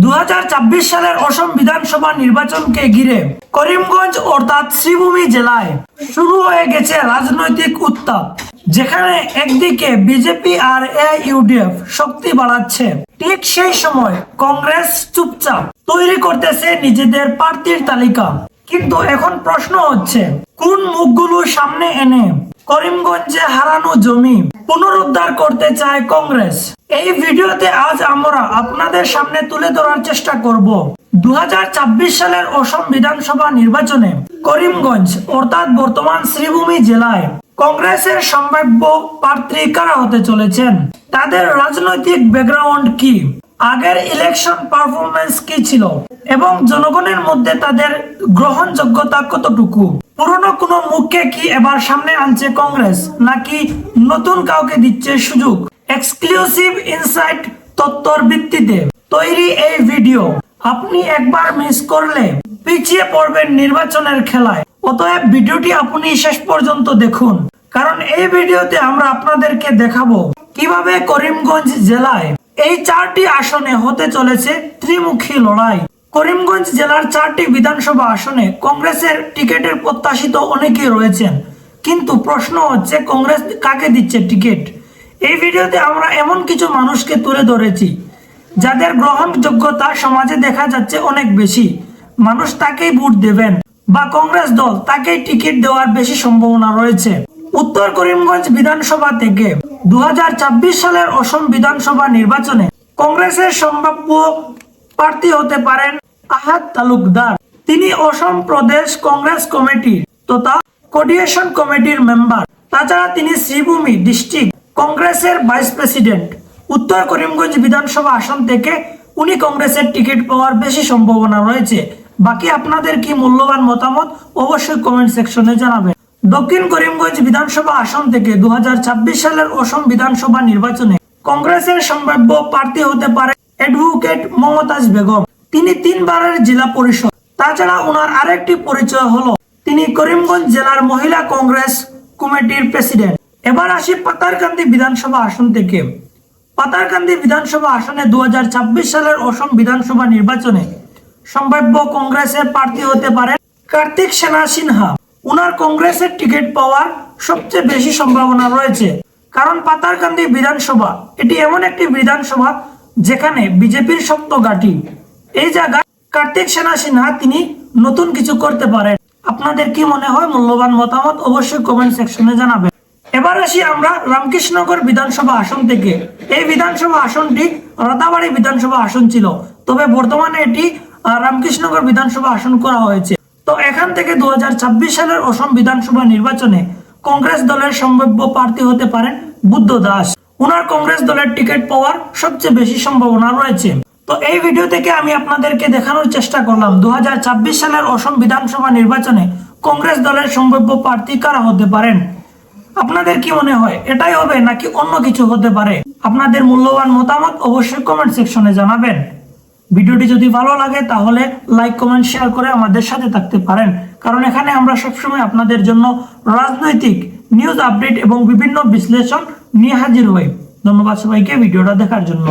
দু সালের অসম বিধানসভা নির্বাচনকে ঘিরে করিমগঞ্জ অর্থাৎ শ্রীভূমি জেলায় শুরু হয়ে গেছে রাজনৈতিক উত্তাপ, যেখানে একদিকে বিজেপি আর ইউডিএফ শক্তি বাড়াচ্ছে। ঠিক সেই সময় কংগ্রেস চুপচাপ তৈরি করতেছে নিজেদের প্রার্থীর তালিকা। কিন্তু এখন প্রশ্ন হচ্ছে, কোন মুখগুলো সামনে এনে করিমগঞ্জে হারানো জমি পুনরুদ্ধার করতে চায় কংগ্রেস। এই ভিডিওতে আজ আমরা আপনাদের সামনে তুলে ধরার চেষ্টা করব। দু হাজার ছাব্বিশ সালের অসম বিধানসভা নির্বাচনে করিমগঞ্জ, অর্থাৎ বর্তমান শ্রীভূমি জেলায় কংগ্রেসের সম্ভাব্য প্রার্থী কারা হতে চলেছেন? তাদের রাজনৈতিক ব্যাকগ্রাউন্ড কি? আগের ইলেকশন পারফরমেন্স কি ছিল? এবং জনগণের মধ্যে তাদের গ্রহণযোগ্যতা কতটুকু? পুরনো কোনো মুখকে কি এবার সামনে আনছে কংগ্রেস? নাকি নতুন কাউকে দিচ্ছে সুযোগ? এক্সক্লুসিভ ইনসাইট তত্ত্বর ভিত্তিতে তৈরি এই ভিডিও। আপনি একবার মিস করলে পিছিয়ে পড়বেন নির্বাচনের খেলায়। অতএব ভিডিওটি আপনি শেষ পর্যন্ত দেখুন। কারণ এই ভিডিওতে আমরা আপনাদেরকে দেখাবো কীভাবে করিমগঞ্জ জেলায় এই চারটি আসনে হতে চলেছে ত্রিমুখী লড়াই। করিমগঞ্জ জেলার চারটি বিধানসভা আসনে কংগ্রেসের টিকেটের প্রত্যাশিত অনেকেই রয়েছেন। কিন্তু প্রশ্ন হচ্ছে, কংগ্রেস কাকে দিচ্ছে টিকিট? এই ভিডিওতে আমরা এমন কিছু মানুষকে তুলে ধরেছি, যাদের গ্রহণযোগ্যতা সমাজে দেখা যাচ্ছে অনেক বেশি। মানুষ তাকেই ভোট দেবেন, বা কংগ্রেস দল তাকেই টিকিট দেওয়ার বেশি সম্ভাবনা রয়েছে। উত্তর করিমগঞ্জ বিধানসভা থেকে দু সালের অসম বিধানসভা নির্বাচনে কংগ্রেসের সম্ভাব্য প্রার্থী হতে পারেন আহাদ তালুকদার। তিনি অসম প্রদেশ কংগ্রেস কমিটির তথা কোডিয়েশন কমিটির মেম্বার। তাছাড়া তিনি শ্রীভূমি ডিস্ট্রিক্ট কংগ্রেসের ভাইস প্রেসিডেন্ট। উত্তর করিমগঞ্জ বিধানসভা আসন থেকে উনি কংগ্রেসের টিকিট পাওয়ার বেশি সম্ভাবনা রয়েছে। বাকি আপনাদের কি মূল্যবান মতামত অবশ্যই কমেন্ট সেকশনে জানাবেন। দক্ষিণ করিমগঞ্জ বিধানসভা আসন থেকে দু হাজার ছাব্বিশ সালের অসম বিধানসভা নির্বাচনে কংগ্রেসের সম্ভাব্য প্রার্থী হতে পারে অ্যাডভোকেট মমতাজ বেগম। তিনি তিনবারের জেলা পরিষদ। তাছাড়া ওনার আরেকটি পরিচয় হলো, তিনি করিমগঞ্জ জেলার মহিলা কংগ্রেস কমিটির প্রেসিডেন্ট। এবার আসি পাতারকান্দি বিধানসভা আসন থেকে। পাতারকান্দি বিধানসভা আসনে দু হাজার ছাব্বিশ সালের অসম বিধানসভা নির্বাচনে সম্ভাব্য কংগ্রেসের প্রার্থী হতে পারেন কার্তিক সেনা সিনহা। উনার কংগ্রেসের টিকিট পাওয়ার সবচেয়ে বেশি সম্ভাবনা রয়েছে। কারণ পাতারকান্দি বিধানসভা, এটি এমন একটি বিধানসভা যেখানে বিজেপির শক্ত ঘাঁটি। এই জায়গায় কার্তিক সেনা সিনহা তিনি নতুন কিছু করতে পারেন। আপনাদের কি মনে হয়? মূল্যবান মতামত অবশ্যই কমেন্ট সেকশনে জানাবেন। এবার আসি আমরা রামকৃষ্ণনগর বিধানসভা আসন থেকে। এই বিধানসভা আসনটি রাতাবাড়ি বিধানসভা আসন ছিল। তবে বর্তমানে এটি রামকৃষ্ণনগর বিধানসভা আসন করা হয়েছে। তো এখান থেকে দু সালের অসম বিধানসভা নির্বাচনে কংগ্রেস দলের সম্ভাব্য প্রার্থী হতে পারেন বুদ্ধ দাস। ওনার কংগ্রেস দলের টিকিট পাওয়ার সবচেয়ে বেশি সম্ভাবনা রয়েছে। তো এই ভিডিও থেকে আমি আপনাদেরকে দেখানোর চেষ্টা করলাম দু হাজার ছাব্বিশ সালের অসম বিধানসভা নির্বাচনে কংগ্রেস দলের সম্ভাব্য প্রার্থী কারা হতে পারেন। আপনাদের কি মনে হয়, এটাই হবে নাকি অন্য কিছু হতে পারে? আপনাদের মূল্যবান মতামত অবশ্যই কমেন্ট সেকশনে জানাবেন। ভিডিওটি যদি ভালো লাগে, তাহলে লাইক কমেন্ট শেয়ার করে আমাদের সাথে থাকতে পারেন। কারণ এখানে আমরা সবসময় আপনাদের জন্য রাজনৈতিক নিউজ আপডেট এবং বিভিন্ন বিশ্লেষণ নিয়ে হাজির হই। ধন্যবাদ সবাইকে ভিডিওটা দেখার জন্য।